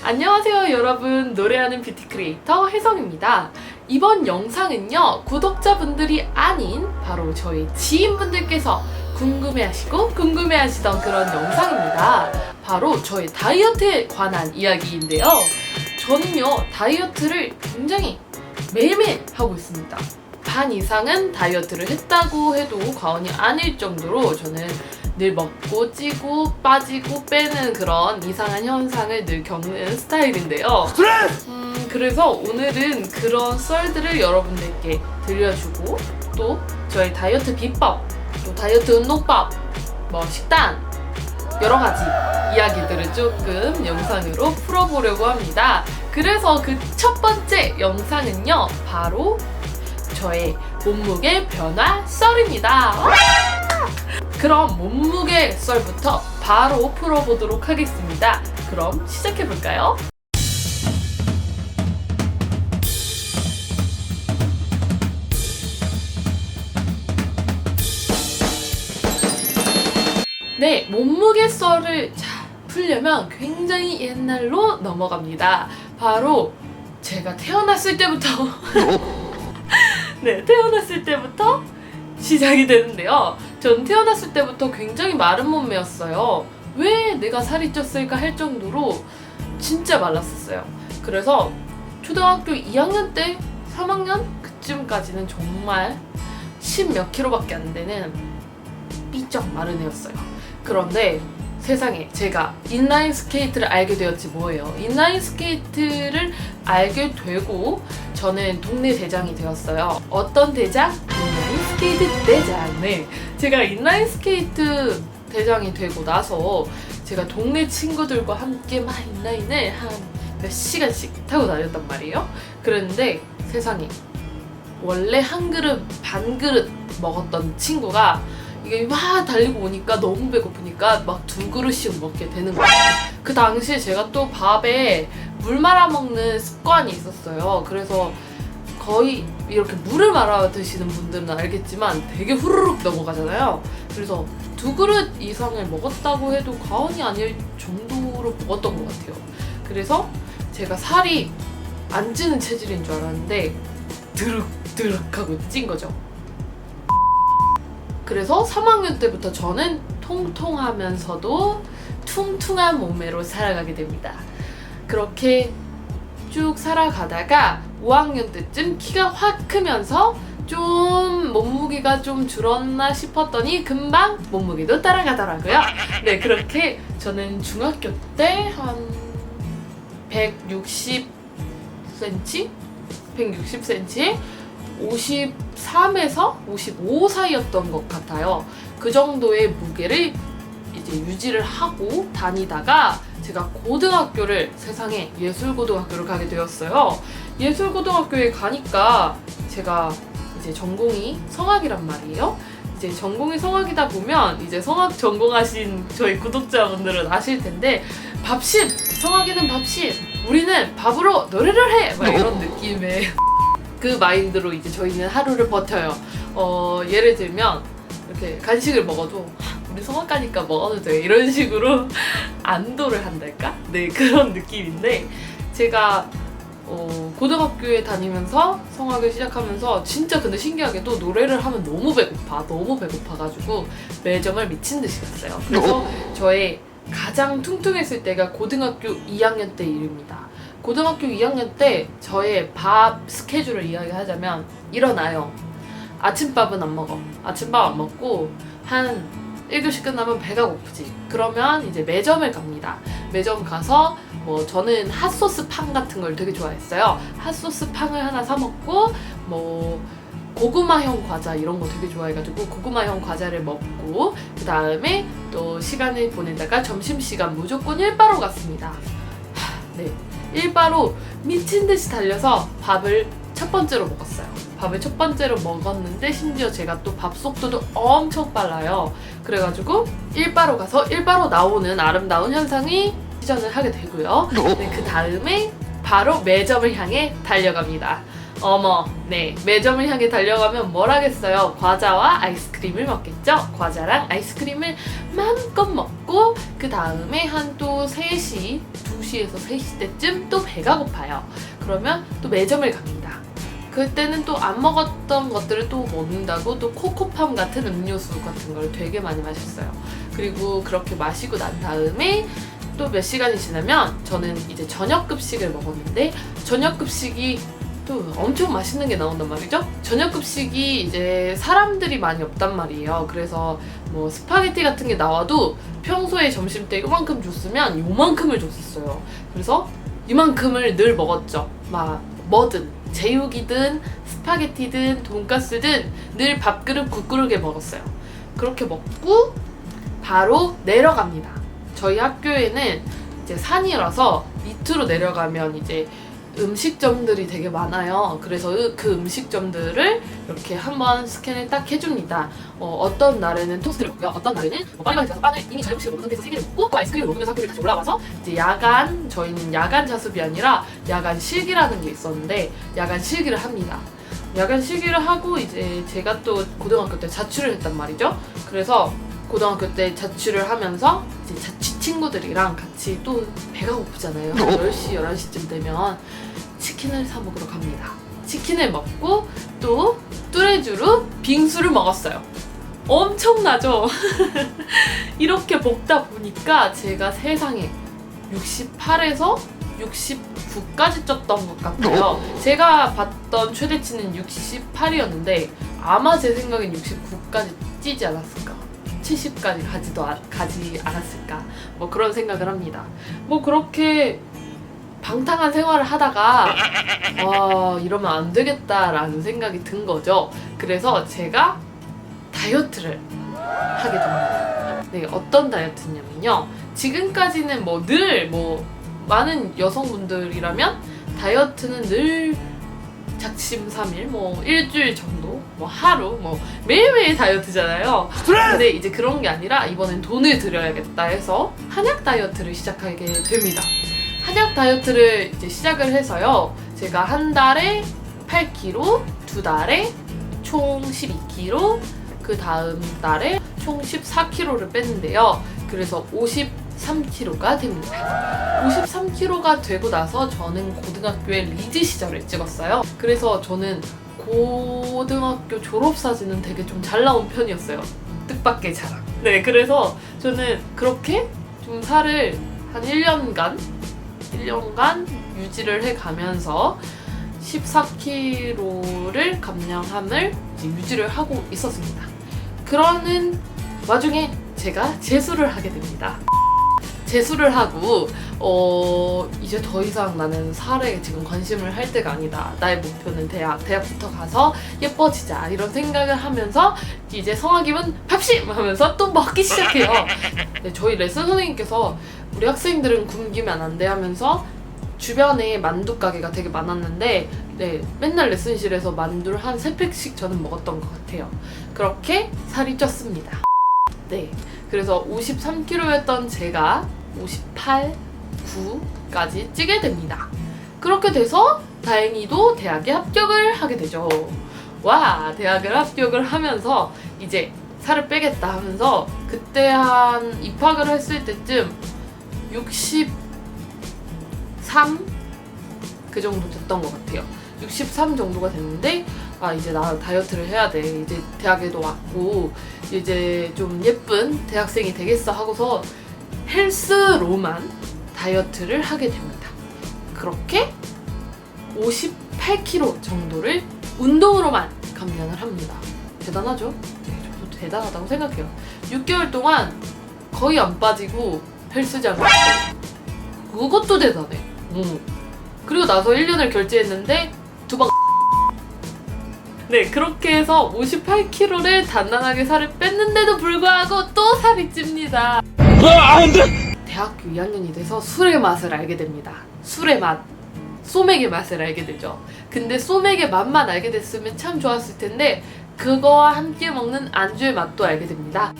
안녕하세요 여러분. 노래하는 뷰티 크리에이터 혜성입니다. 이번 영상은요 구독자분들이 아닌 바로 저희 지인분들께서 궁금해하시고 궁금해하시던 그런 영상입니다. 바로 저희 다이어트에 관한 이야기인데요. 저는요 다이어트를 굉장히 매일매일 하고 있습니다. 반 이상은 다이어트를 했다고 해도 과언이 아닐 정도로 저는 늘 먹고 찌고 빠지고 빼는 그런 이상한 현상을 늘 겪는 스타일인데요. 음, 그래서 오늘은 그런 썰들을 여러분들께 들려주고 또 저희 다이어트 비법, 또 다이어트 운동법, 뭐 식단 여러 가지 이야기들을 조금 영상으로 풀어보려고 합니다. 그래서 그 첫 번째 영상은요, 바로 저의 몸무게 변화 썰입니다. 그럼 몸무게 썰부터 바로 풀어보도록 하겠습니다. 그럼 시작해볼까요? 네, 몸무게 썰을 자, 풀려면 굉장히 옛날로 넘어갑니다. 바로 제가 태어났을 때부터 네, 태어났을 때부터 시작이 되는데요. 전 태어났을 때부터 굉장히 마른 몸매였어요. 왜 내가 살이 쪘을까 할 정도로 진짜 말랐었어요. 그래서 초등학교 2학년 때, 3학년 그쯤까지는 정말 10몇 킬로밖에 안 되는 삐쩍 마른 애였어요. 그런데 세상에 제가 인라인 스케이트를 알게 되었지 뭐예요. 인라인 스케이트를 알게 되고 저는 동네 대장이 되었어요. 어떤 대장? 인라인 스케이트 대장. 네. 제가 인라인 스케이트 대장이 되고 나서 제가 동네 친구들과 함께 막 인라인을 한 몇 시간씩 타고 다녔단 말이에요. 그랬는데 세상에 원래 한 그릇 반 그릇 먹었던 친구가 이게 막 달리고 오니까 너무 배고프니까 막 두 그릇씩 먹게 되는 거예요. 그 당시에 제가 또 밥에 물 말아 먹는 습관이 있었어요. 그래서 거의 이렇게 물을 말아 드시는 분들은 알겠지만 되게 후루룩 넘어가잖아요. 그래서 두 그릇 이상을 먹었다고 해도 과언이 아닐 정도로 먹었던 것 같아요. 그래서 제가 살이 안 찌는 체질인 줄 알았는데 드륵드륵 하고 찐 거죠. 그래서 3학년 때부터 저는 통통하면서도 퉁퉁한 몸매로 살아가게 됩니다. 그렇게 쭉 살아가다가 5학년 때쯤 키가 확 크면서 좀 몸무게가 좀 줄었나 싶었더니 금방 몸무게도 따라가더라고요. 네, 그렇게 저는 중학교 때 한 160cm? 160cm에 53에서 55 사이였던 것 같아요. 그 정도의 무게를 이제 유지를 하고 다니다가 제가 고등학교를 세상에 예술고등학교를 가게 되었어요. 예술고등학교에 가니까 제가 이제 전공이 성악이란 말이에요. 이제 전공이 성악이다 보면 이제 성악 전공하신 저희 구독자분들은 아실 텐데 밥심 성악에는 밥심 우리는 밥으로 노래를 해! 막 이런 느낌의 그 마인드로 이제 저희는 하루를 버텨요. 어, 예를 들면 이렇게 간식을 먹어도 하, 우리 성악가니까 먹어도 돼 이런 식으로 안도를 한달까? 네 그런 느낌인데 제가 어, 고등학교에 다니면서 성악을 시작하면서 진짜 근데 신기하게도 노래를 하면 너무 배고파 너무 배고파가지고 매점을 미친 듯이 갔어요. 그래서 저의 가장 퉁퉁했을 때가 고등학교 2학년 때 일입니다. 고등학교 2학년 때 저의 밥 스케줄을 이야기하자면 일어나요. 아침밥은 안 먹어. 아침밥 안 먹고 한 1교시 끝나면 배가 고프지. 그러면 이제 매점을 갑니다. 매점 가서 뭐 저는 핫소스 팡 같은 걸 되게 좋아했어요. 핫소스 팡을 하나 사 먹고 뭐 고구마형 과자 이런 거 되게 좋아해가지고 고구마형 과자를 먹고 그 다음에 또 시간을 보내다가 점심시간 무조건 일바로 갔습니다. 하, 네. 일바로 미친 듯이 달려서 밥을 첫 번째로 먹었어요. 밥을 첫 번째로 먹었는데 심지어 제가 또 밥 속도도 엄청 빨라요. 그래가지고 일바로 가서 일바로 나오는 아름다운 현상이 시전을 하게 되고요. 네, 그 다음에 바로 매점을 향해 달려갑니다. 어머, 네. 매점을 향해 달려가면 뭘 하겠어요? 과자와 아이스크림을 먹겠죠? 과자랑 아이스크림을 마음껏 먹고, 그 다음에 한 또 3시, 2시에서 3시 때쯤 또 배가 고파요. 그러면 또 매점을 갑니다. 그때는 또 안 먹었던 것들을 또 먹는다고 또 코코팜 같은 음료수 같은 걸 되게 많이 마셨어요. 그리고 그렇게 마시고 난 다음에 또 몇 시간이 지나면 저는 이제 저녁 급식을 먹었는데 저녁 급식이 또 엄청 맛있는 게 나온단 말이죠. 저녁 급식이 이제 사람들이 많이 없단 말이에요. 그래서 뭐 스파게티 같은 게 나와도 평소에 점심 때 이만큼 줬으면 요만큼을 줬었어요. 그래서 이만큼을 늘 먹었죠. 막 뭐든 제육이든 스파게티든 돈가스든 늘 밥그릇 국그릇에 먹었어요. 그렇게 먹고 바로 내려갑니다. 저희 학교에는 이제 산이라서 밑으로 내려가면 이제 음식점들이 되게 많아요. 그래서 그- 그 음식점들을 이렇게 한번 스캔을 딱 해줍니다. 어, 떤 날에는 토스트를 먹고요. 어떤 날에는 뭐 파리바게트 가서 빵을 이미 저녁 식을 먹은 상태에서 세 개를 먹고 그 아이스크림을 먹으면서 학교를 다시 올라와서 이제 야간 저희는 야간 자습이 아니라 야간 실기라는 게 있었는데 야간 실기를 합니다. 야간 실기를 하고 이제 제가 또 고등학교 때 자취를 했단 말이죠. 그래서 고등학교 때 자취를 하면서 이제 자취 친구들이랑 같이 또 배가 고프잖아요. 10시, 11시쯤 되면 치킨을 사 먹으러 갑니다. 치킨을 먹고 또 뚜레쥬로 빙수를 먹었어요. 엄청나죠? 이렇게 먹다 보니까 제가 세상에 68에서 69까지 쪘던 것 같아요. 제가 봤던 최대치는 68이었는데 아마 제 생각엔 69까지 찌지 않았을까. 70까지 가지도 아- 가지 않았을까. 뭐 그런 생각을 합니다. 뭐 그렇게 방탕한 생활을 하다가 와 이러면 안 되겠다라는 생각이 든 거죠. 그래서 제가 다이어트를 하게 됩니다. 네, 어떤 다이어트냐면요. 지금까지는 뭐 늘뭐 많은 여성분들이라면 다이어트는 늘 작심삼일 뭐 일주일 정도 뭐 하루 뭐 매일매일 다이어트잖아요. 근데 이제 그런 게 아니라 이번엔 돈을 들여야겠다 해서 한약 다이어트를 시작하게 됩니다. 한약 다이어트를 이제 시작을 해서요. 제가 한 달에 8kg, 두 달에 총 12kg, 그 다음 달에 총 14kg를 뺐는데요. 그래서 53kg가 됩니다. 53kg가 되고 나서 저는 고등학교에 리즈 시절을 찍었어요. 그래서 저는 고등학교 졸업 사진은 되게 좀 잘 나온 편이었어요. 뜻밖의 자랑. 네, 그래서 저는 그렇게 좀 살을 한 1년간 1년간 유지를 해 가면서 14kg를 감량함을 유지를 하고 있었습니다. 그러는 와중에 제가 재수를 하게 됩니다. 재수를 하고 어 이제 더 이상 나는 살에 지금 관심을 할 때가 아니다. 나의 목표는 대학, 대학부터 가서 예뻐지자 이런 생각을 하면서 이제 성악이면 팝심 하면서 또 먹기 시작해요. 네, 저희 레슨 선생님께서 우리 학생들은 굶기면 안 돼 하면서 주변에 만두 가게가 되게 많았는데 네, 맨날 레슨실에서 만두를 한 3팩씩 저는 먹었던 것 같아요. 그렇게 살이 쪘습니다. 네. 그래서 53kg였던 제가 58, 9까지 찌게 됩니다. 그렇게 돼서 다행히도 대학에 합격을 하게 되죠. 와, 대학을 합격을 하면서 이제 살을 빼겠다 하면서 그때 한 입학을 했을 때쯤 63? 그 정도 됐던 것 같아요. 63 정도가 됐는데 아 이제 나 다이어트를 해야 돼. 이제 대학에도 왔고 이제 좀 예쁜 대학생이 되겠어 하고서 헬스로만 다이어트를 하게 됩니다. 그렇게 58kg 정도를 운동으로만 감량을 합니다. 대단하죠? 네, 저도 대단하다고 생각해요. 6개월 동안 거의 안 빠지고 헬스장을. 그것도 대단해. 응. 그리고 나서 1년을 결제했는데 두 방. 네, 그렇게 해서 58kg를 단단하게 살을 뺐는데도 불구하고 또 살이 찝니다. 대학교 2학년이 돼서 술의 맛을 알게 됩니다. 술의 맛. 소맥의 맛을 알게 되죠. 근데 소맥의 맛만 알게 됐으면 참 좋았을 텐데 그거와 함께 먹는 안주의 맛도 알게 됩니다.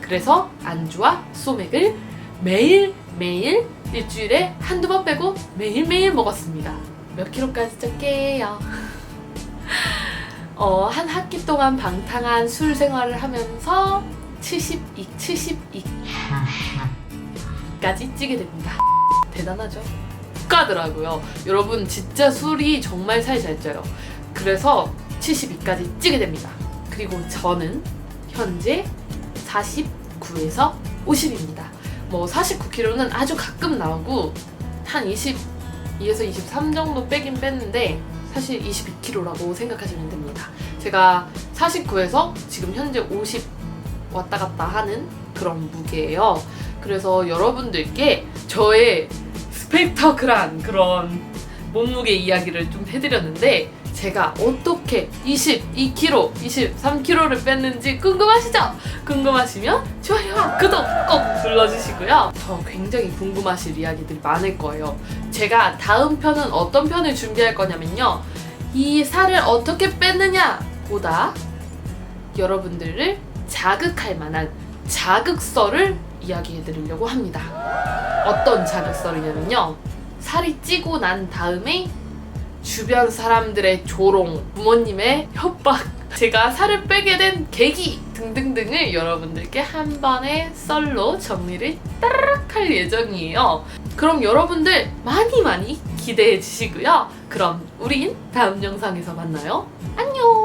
그래서 안주와 소맥을 매일 매일 일주일에 한두 번 빼고 매일 매일 먹었습니다. 몇 킬로까지 쪘게요? 어, 한 학기 동안 방탕한 술 생활을 하면서 72, 72까지 찌게 됩니다. 대단하죠? 가더라고요. 여러분 진짜 술이 정말 살이 잘 쪄요. 그래서 72까지 찌게 됩니다. 그리고 저는 현재 49에서 50입니다. 뭐 49kg는 아주 가끔 나오고 한 22에서 23 정도 빼긴 뺐는데 사실 22kg라고 생각하시면 됩니다. 제가 49에서 지금 현재 50 왔다 갔다 하는 그런 무게예요. 그래서 여러분들께 저의 스펙터클한 그런 몸무게 이야기를 좀 해드렸는데 제가 어떻게 22kg, 23kg를 뺐는지 궁금하시죠? 궁금하시면 좋아요와 구독 꼭 눌러주시고요. 더 굉장히 궁금하실 이야기들이 많을 거예요. 제가 다음 편은 어떤 편을 준비할 거냐면요. 이 살을 어떻게 뺐느냐 보다 여러분들을 자극할 만한 자극설을 이야기해 드리려고 합니다. 어떤 자극설이냐면요. 살이 찌고 난 다음에 주변 사람들의 조롱, 부모님의 협박, 제가 살을 빼게 된 계기 등등등을 여러분들께 한 번에 썰로 정리를 따르륵 할 예정이에요. 그럼 여러분들 많이 많이 기대해 주시고요. 그럼 우린 다음 영상에서 만나요. 안녕!